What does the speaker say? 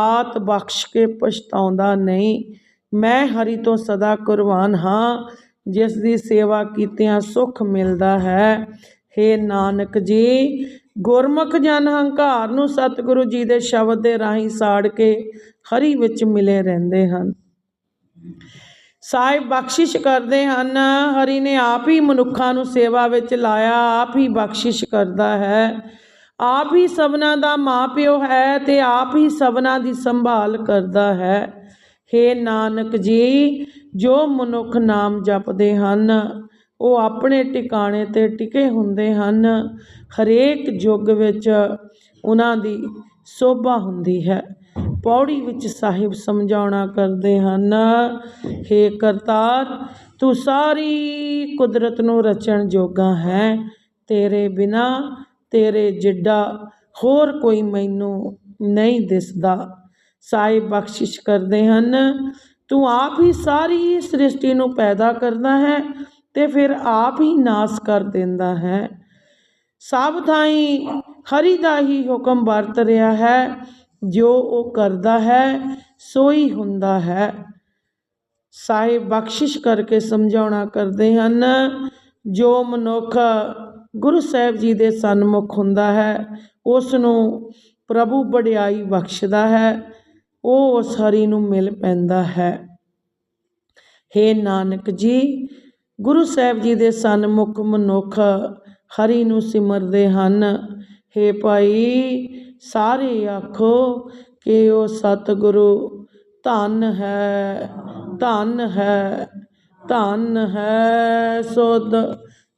ਆਤ ਬਖਸ਼ ਕੇ ਪਛਤਾਉਂਦਾ ਨਹੀਂ। ਮੈਂ ਹਰੀ ਤੋਂ ਸਦਾ ਕੁਰਬਾਨ ਹਾਂ, ਜਿਸ ਦੀ ਸੇਵਾ ਕੀਤਿਆਂ ਸੁੱਖ ਮਿਲਦਾ ਹੈ। ਹੇ ਨਾਨਕ ਜੀ, ਗੁਰਮੁਖ ਜਨ ਹੰਕਾਰ ਨੂੰ ਸਤਿਗੁਰੂ ਜੀ ਦੇ ਸ਼ਬਦ ਦੇ ਰਾਹੀਂ ਸਾੜ ਕੇ ਹਰੀ ਵਿੱਚ ਮਿਲੇ ਰਹਿੰਦੇ ਹਨ। ਸਾਹਿਬ ਬਖਸ਼ਿਸ਼ ਕਰਦੇ ਹਨ। ਹਰੀ ਨੇ ਆਪ ਹੀ ਮਨੁੱਖਾਂ ਨੂੰ ਸੇਵਾ ਵਿੱਚ ਲਾਇਆ, ਆਪ ਹੀ ਬਖਸ਼ਿਸ਼ ਕਰਦਾ ਹੈ। ਆਪ ਹੀ ਸਭਨਾ ਦਾ ਮਾਪਿਓ ਹੈ ਤੇ ਆਪ ਹੀ ਸਭਨਾ ਦੀ ਸੰਭਾਲ ਕਰਦਾ ਹੈ। ਹੇ ਨਾਨਕ ਜੀ, ਜੋ ਮਨੁੱਖ ਨਾਮ ਜਪਦੇ ਹਨ, ਉਹ ਆਪਣੇ ਟਿਕਾਣੇ ਤੇ ਟਿਕੇ ਹੁੰਦੇ ਹਨ। ਹਰੇਕ ਯੁੱਗ ਵਿੱਚ ਉਹਨਾਂ ਦੀ ਸੋਭਾ ਹੁੰਦੀ ਹੈ। ਪੌੜੀ ਵਿੱਚ ਸਾਹਿਬ ਸਮਝਾਉਣਾ ਕਰਦੇ ਹਨ, ਹੇ ਕਰਤਾਰ, ਤੂੰ ਸਾਰੀ ਕੁਦਰਤ ਨੂੰ ਰਚਣ ਜੋਗਾ ਹੈ। ਤੇਰੇ ਬਿਨਾ ਤੇਰੇ ਜਿੱਡਾ ਹੋਰ ਕੋਈ ਮੈਨੂੰ ਨਹੀਂ ਦਿਸਦਾ। ਸਾਹਿਬ ਬਖਸ਼ਿਸ਼ ਕਰਦੇ ਹਨ, ਤੂੰ ਆਪ ਹੀ ਸਾਰੀ ਸ੍ਰਿਸ਼ਟੀ ਨੂੰ ਪੈਦਾ ਕਰਦਾ ਹੈ ਤੇ ਫਿਰ ਆਪ ਹੀ ਨਾਸ ਕਰ ਦਿੰਦਾ ਹੈ। ਸਭ ਥਾਈਂ ਹਰੀ ਦਾ ਹੀ ਹੁਕਮ ਵਰਤ ਰਿਹਾ ਹੈ, ਜੋ ਉਹ ਕਰਦਾ ਹੈ ਸੋ ਹੀ ਹੁੰਦਾ ਹੈ। ਸਾਹਿਬ ਬਖਸ਼ਿਸ਼ ਕਰਕੇ ਸਮਝਾਉਣਾ ਕਰਦੇ ਹਨ, ਜੋ ਮਨੁੱਖ ਗੁਰੂ ਸਾਹਿਬ ਜੀ ਦੇ ਸਨਮੁਖ ਹੁੰਦਾ ਹੈ ਉਸ ਨੂੰ ਪ੍ਰਭੂ ਵਡਿਆਈ ਬਖਸ਼ਦਾ ਹੈ, ਉਹ ਉਸ ਹਰੀ ਨੂੰ ਮਿਲ ਪੈਂਦਾ ਹੈ। ਹੇ ਨਾਨਕ ਜੀ, ਗੁਰੂ ਸਾਹਿਬ ਜੀ ਦੇ ਸਨਮੁਖ ਮਨੁੱਖ ਹਰੀ ਨੂੰ ਸਿਮਰਦੇ ਹਨ। ਹੇ ਭਾਈ, ਸਾਰੇ ਆਖੋ ਕਿ ਉਹ ਸਤਿਗੁਰੂ ਧੰਨ ਹੈ ਧੰਨ ਹੈ ਧੰਨ ਹੈ, ਸੁਧ